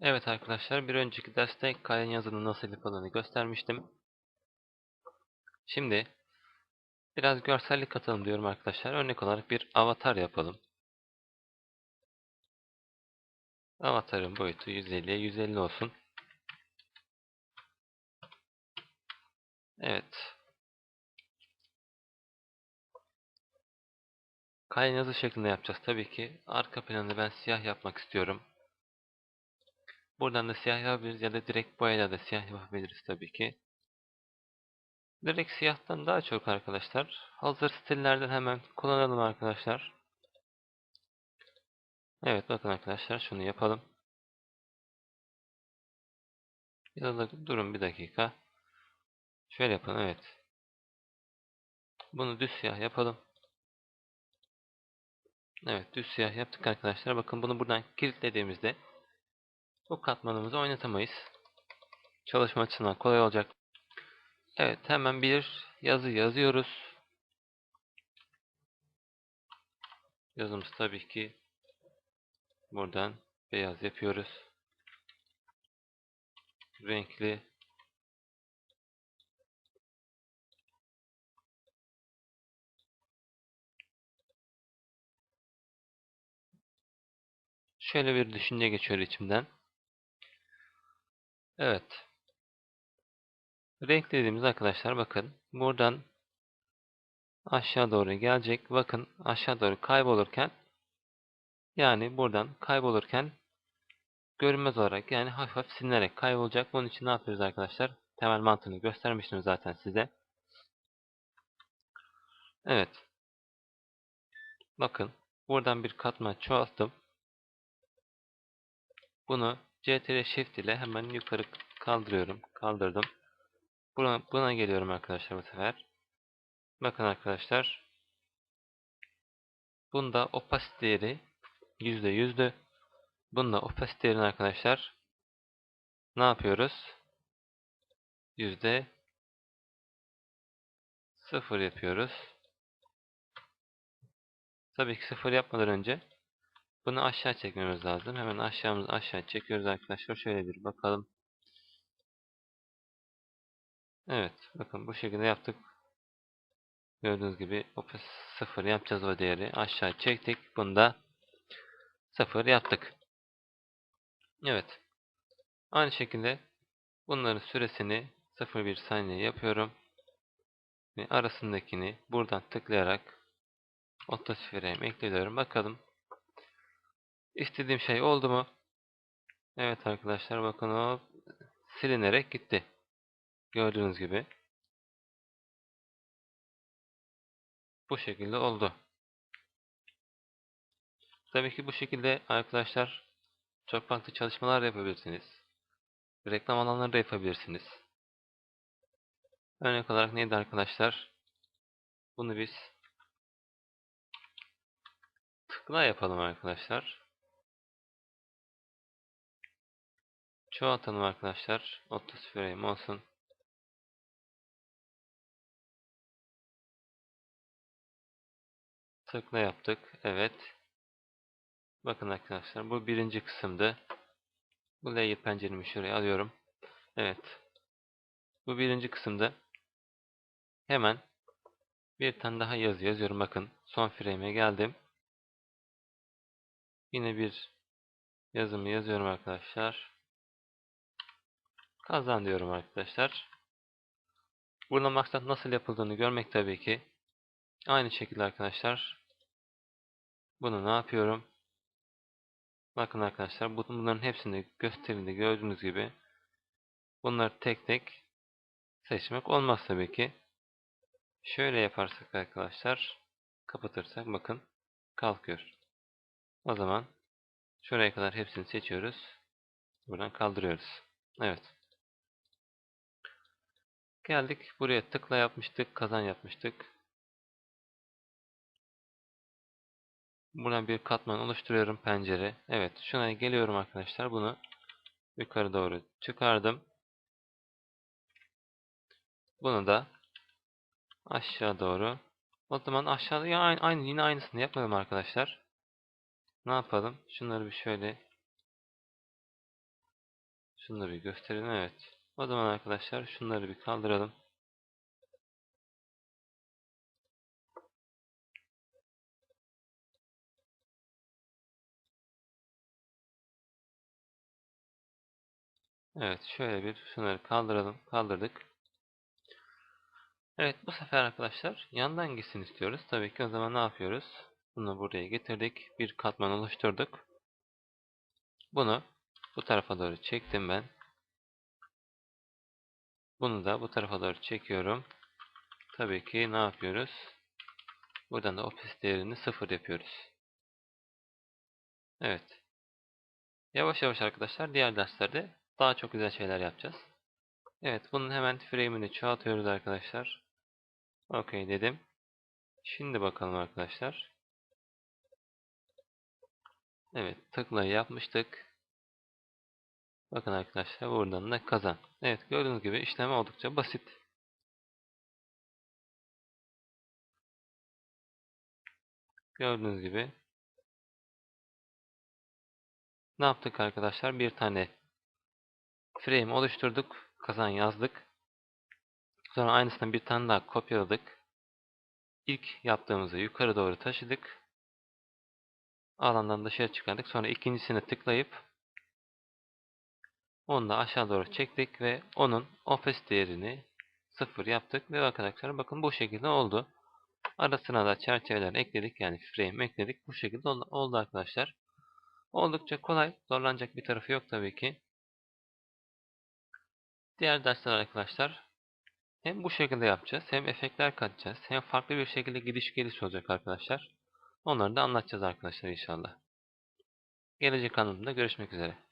Evet arkadaşlar bir önceki derste kalem yazının nasıl yapıldığını göstermiştim. Şimdi biraz görsellik katalım diyorum arkadaşlar. Örnek olarak bir avatar yapalım. Avatarın boyutu 150'ye 150 olsun. Evet. Kalem yazı şeklinde yapacağız tabii ki. Arka planı ben siyah yapmak istiyorum. Buradan da siyah yapabiliriz ya da direkt boyayla da siyah yapabiliriz tabii ki. Direkt siyahtan daha çok arkadaşlar. Hazır stillerden hemen kullanalım arkadaşlar. Evet bakın arkadaşlar şunu yapalım. Ya da durun bir dakika. Şöyle yapalım evet. Bunu düz siyah yapalım. Evet düz siyah yaptık arkadaşlar. Bakın bunu buradan kilitlediğimizde bu katmanımızı oynatamayız. Çalışma açısından kolay olacak. Evet hemen bir yazı yazıyoruz. Yazımız tabii ki buradan beyaz yapıyoruz. Renkli Şöyle bir düşünce geçiyor içimden. Evet. Renk dediğimiz arkadaşlar bakın buradan aşağı doğru gelecek. Bakın aşağı doğru kaybolurken yani buradan kaybolurken görünmez olarak yani hafif hafif silinerek kaybolacak. Bunun için ne yapıyoruz arkadaşlar? Temel mantığını göstermiştim zaten size. Evet. Bakın buradan bir katman çoğalttım. Bunu CTRL Shift ile hemen yukarı kaldırıyorum. Kaldırdım. Buna, buna geliyorum arkadaşlar bu sefer. Bakın arkadaşlar. Bunda opacity değeri %100'dü. Bunda opacity değerini arkadaşlar ne yapıyoruz? Yüzde sıfır yapıyoruz. Tabii ki sıfır yapmadan önce bunu aşağı çekmemiz lazım. Hemen aşağımızı aşağı çekiyoruz arkadaşlar. Şöyle bir bakalım. Evet. Bakın bu şekilde yaptık. Gördüğünüz gibi opus 0 yapacağız o değeri. Aşağı çektik. Bunu da 0 yaptık. Evet. Aynı şekilde bunların süresini 0,1 saniye yapıyorum. Ve arasındakini buradan tıklayarak 30 frame ekliyorum. Bakalım. İstediğim şey oldu mu? Evet arkadaşlar bakın o silinerek gitti. Gördüğünüz gibi. Bu şekilde oldu. Tabii ki bu şekilde arkadaşlar çok farklı çalışmalar yapabilirsiniz. Reklam alanları da yapabilirsiniz. Örnek olarak neydi arkadaşlar? Bunu biz tıkla yapalım arkadaşlar. Çoğaltalım arkadaşlar. 30 frame olsun. Tıkla yaptık. Evet. Bakın arkadaşlar bu birinci kısımdı. Bu layer penceremi şuraya alıyorum. Evet. Bu birinci kısımda hemen bir tane daha yazı yazıyorum. Bakın son frame'e geldim. Yine bir yazımı yazıyorum arkadaşlar. Kazan diyorum arkadaşlar. Burada maksat nasıl yapıldığını görmek tabii ki. Aynı şekilde arkadaşlar. Bunu ne yapıyorum? Bakın arkadaşlar bunların hepsini gösterimde gördüğünüz gibi bunları tek tek seçmek olmaz tabii ki. Şöyle yaparsak arkadaşlar kapatırsak bakın kalkıyor. O zaman şuraya kadar hepsini seçiyoruz. Buradan kaldırıyoruz. Evet. Geldik buraya tıkla yapmıştık, kazan yapmıştık. Buradan bir katman oluşturuyorum pencere. Evet şuna geliyorum arkadaşlar. Bunu yukarı doğru çıkardım. Bunu da aşağı doğru. O zaman aşağıda ya aynı, aynı yine aynısını yapalım arkadaşlar. Ne yapalım? Şunları bir şöyle da bir gösterelim. Evet. O zaman arkadaşlar şunları bir kaldıralım. Evet şöyle bir şunları kaldıralım. Kaldırdık. Evet bu sefer arkadaşlar yandan gitsin istiyoruz. Tabii ki o zaman ne yapıyoruz? Bunu buraya getirdik. Bir katman oluşturduk. Bunu bu tarafa doğru çektim ben. Bunu da bu tarafa doğru çekiyorum. Tabii ki ne yapıyoruz? Buradan da ofis değerini sıfır yapıyoruz. Evet. Yavaş yavaş arkadaşlar diğer derslerde daha çok güzel şeyler yapacağız. Evet bunun hemen frame'ini çoğaltıyoruz arkadaşlar. OK dedim. Şimdi bakalım arkadaşlar. Evet tıklayı yapmıştık. Bakın arkadaşlar buradan da kazan. Evet gördüğünüz gibi işlem oldukça basit. Gördüğünüz gibi ne yaptık arkadaşlar? Bir tane frame oluşturduk. Kazan yazdık. Sonra aynısından bir tane daha kopyaladık. İlk yaptığımızı yukarı doğru taşıdık. Alandan dışarı çıkardık. Sonra ikincisine tıklayıp onu da aşağı doğru çektik ve onun office değerini sıfır yaptık. Ve arkadaşlar bakın bu şekilde oldu. Arasına da çerçeveler ekledik. Yani frame ekledik. Bu şekilde oldu arkadaşlar. Oldukça kolay. Zorlanacak bir tarafı yok tabii ki. Diğer dersler arkadaşlar hem bu şekilde yapacağız hem efektler katacağız hem farklı bir şekilde gidiş geliş olacak arkadaşlar. Onları da anlatacağız arkadaşlar inşallah. Gelecek anlamda görüşmek üzere.